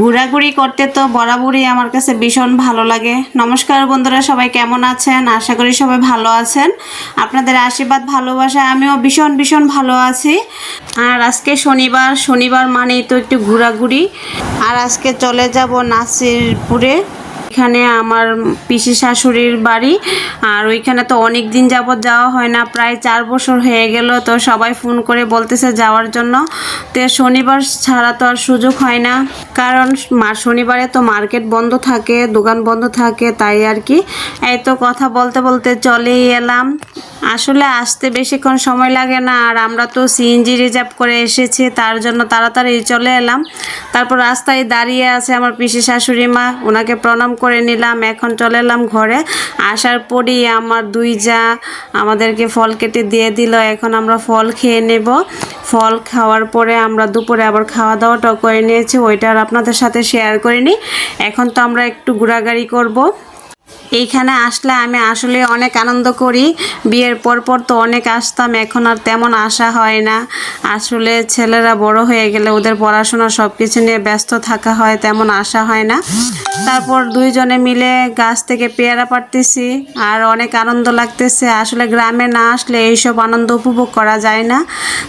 ঘোরাঘুরি করতে তো বরাবরই আমার কাছে ভীষণ ভালো লাগে। নমস্কার বন্ধুরা, সবাই কেমন আছেন? আশা করি সবাই ভালো আছেন। আপনাদের আশীর্বাদ ভালোবাসা আমিও ভীষণ ভীষণ ভালো আছি। আর আজকে শনিবার শনিবার মানেই তো একটু ঘোরাঘুরি। আর আজকে চলে যাব নাসিরপুরে। এখানে আমার পিসি শাশুড়ির বাড়ি, আর ওইখানে তো অনেক দিন যাবৎ যাওয়া হয় না, প্রায় চার বছর হয়ে গেল, তো সবাই ফোন করে বলতেছে যাওয়ার জন্য। তো শনিবার ছাড়া তো আর সুযোগ হয় না, কারণ শনিবারে তো মার্কেট বন্ধ থাকে, দোকান বন্ধ থাকে, তাই আর কি। এই তো কথা বলতে বলতে চলেই এলাম। আসলে আসতে বেশিক্ষণ সময় লাগে না, আর আমরা তো সিএনজি রিজার্ভ করে এসেছি, তার জন্য তাড়াতাড়ি চলে এলাম। তারপর রাস্তায় দাঁড়িয়ে আছে আমার পিসি শাশুড়ি মা, ওনাকে প্রণাম করে নিলাম, এখন চলে এলাম ঘরে। আসার পরই আমার দুই যা আমাদেরকে ফল কেটে দিয়ে দিল, এখন আমরা ফল খেয়ে নেব। ফল খাওয়ার পরে আমরা দুপুরে আবার খাওয়া দাওয়াটাও করে নিয়েছি, ওইটা আর আপনাদের সাথে শেয়ার করিনি। এখন তো আমরা একটু ঘোরাঘুরি করব। এইখানে আসলে আমি আসলে অনেক আনন্দ করি। বিয়ের পর পর তো অনেক আসতাম, এখন আর তেমন আসা হয় না। আসলে ছেলেরা বড় হয়ে গেলে ওদের পড়াশোনা সব কিছু নিয়ে ব্যস্ত থাকা হয়, তেমন আসা হয় না। তারপর দুইজনে মিলে গাছ থেকে পেয়ারা পাড়তেছি, আর অনেক আনন্দ লাগতেছে। আসলে গ্রামে না আসলে এইসব আনন্দ উপভোগ করা যায় না।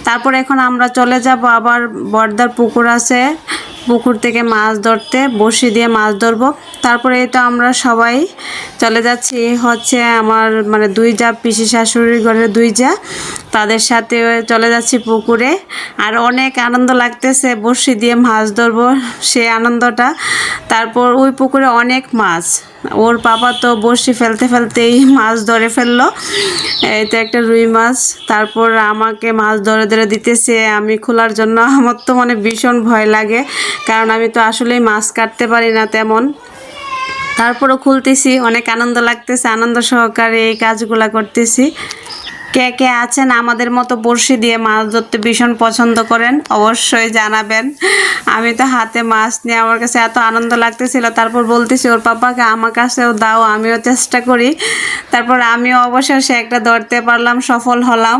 তারপর এখন আমরা চলে যাব আবার বর্দার পুকুর আছে। পুকুর থেকে মাছ ধরতে, বড়শি দিয়ে মাছ ধরবো। তারপরে তো আমরা সবাই চলে যাচ্ছি। হচ্ছে আমার মানে দুই যা পিসি শাশুড়ির ঘরের দুই যা। তাদের সাথে চলে যাচ্ছি পুকুরে। আর অনেক আনন্দ লাগতেছে বড়শি দিয়ে মাছ ধরবো, সে আনন্দটা। তারপর ওই পুকুরে অনেক মাছ। ওর পাপা তো বড়শি ফেলতে ফেলতেই মাছ ধরে ফেলল। তো একটা রুই মাছ। তারপর আমাকে মাছ ধরে ধরে দিতেছে। আমি খোলার জন্য আমার তো মানে ভীষণ ভয় লাগে। কারণ আমি তো আসলেই মাছ কাটতে পারি না তেমন। তারপরও খুলতেছি। অনেক আনন্দ লাগতেছে। আনন্দ সহকারে এই কাজগুলা করতেছি। কে কে আছেন আমাদের মতো বড়শি দিয়ে মাছ ধরতে ভীষণ পছন্দ করেন, অবশ্যই জানাবেন। আমি তো হাতে মাছ নিয়ে আমার কাছে এত আনন্দ লাগতেছিল, তারপর বলতেছি, ওর পাপাকে আমার কাছেও দাও, আমিও চেষ্টা করি। তারপর আমিও অবশেষে একটা ধরতে পারলাম, সফল হলাম।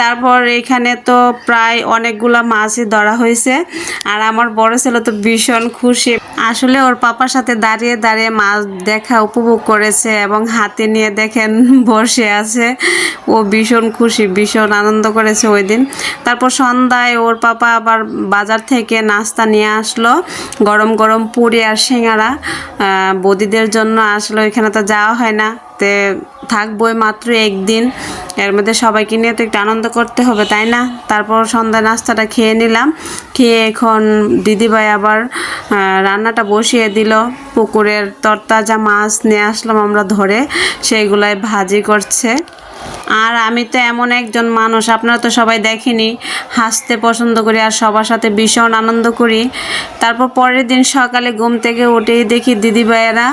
তারপর এখানে তো প্রায় অনেকগুলা মাছই ধরা হয়েছে, আর আমার বড় ছেলে তো ভীষণ খুশি। আসলে ওর পাপার সাথে দাঁড়িয়ে দাঁড়িয়ে মাছ দেখা উপভোগ করেছে এবং হাতে নিয়ে দেখেন বসে আছে। ও ভীষণ খুশি, ভীষণ আনন্দ করেছে ওই দিন। তারপর সন্ধ্যায় ওর পাপা আবার বাজার থেকে নাস্তা নিয়ে আসলো, গরম গরম পুরি আর সিঙ্গারা। বদিদের জন্য আসলো ওইখানে তো যাওয়া হয় না। তে থাকব মাত্র একদিন। এর মধ্যে সবাইকে নিয়ে তো একটু আনন্দ করতে হবে, তাই না? তারপর সন্ধ্যা নাস্তাটা খেয়ে নিলাম। খেয়ে এখন দিদিভাই আবার রান্নাটা বসিয়ে দিল। পুকুরের তরতাজা মাছ নিয়ে আসলাম আমরা ধরে। সেইগুলাই ভাজি করছে। আর আমি তো এমন একজন মানুষ, আপনারা তো সবাই দেখেনি। হাসতে পছন্দ করি আর সবার সাথে ভীষণ আনন্দ করি। তারপর পরের দিন সকালে ঘুম থেকে উঠেই দেখি দিদিভাইয়েরা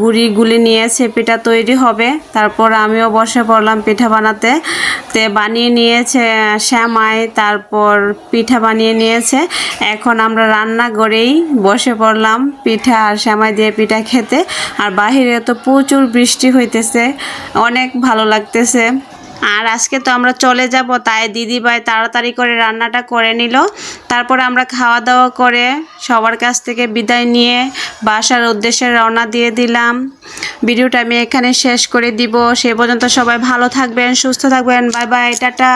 গুড়ি গুলি নিয়েছে পিঠা তৈরি হবে। তারপর আমিও বসে পড়লাম পিঠা বানাতে। তে বানিয়ে নিয়েছে শ্যামাই, তারপর পিঠা বানিয়ে নিয়েছে। এখন আমরা রান্না করেই বসে পড়লাম পিঠা আর শ্যামাই দিয়ে পিঠা খেতে। আর বাহিরে তো প্রচুর বৃষ্টি হইতেছে, অনেক ভালো লাগতেছে। আর আজকে তো আমরা চলে যাব, তাই দিদিভাই তাড়াতাড়ি করে রান্নাটা করে নিল। তারপর আমরা খাওয়া দাওয়া করে সবার কাছ থেকে বিদায় নিয়ে বাসার উদ্দেশ্যে রওনা দিয়ে দিলাম। ভিডিওটা আমি এখানে শেষ করে দিব। সে পর্যন্ত সবাই ভালো থাকবেন, সুস্থ থাকবেন। Bye bye, tata.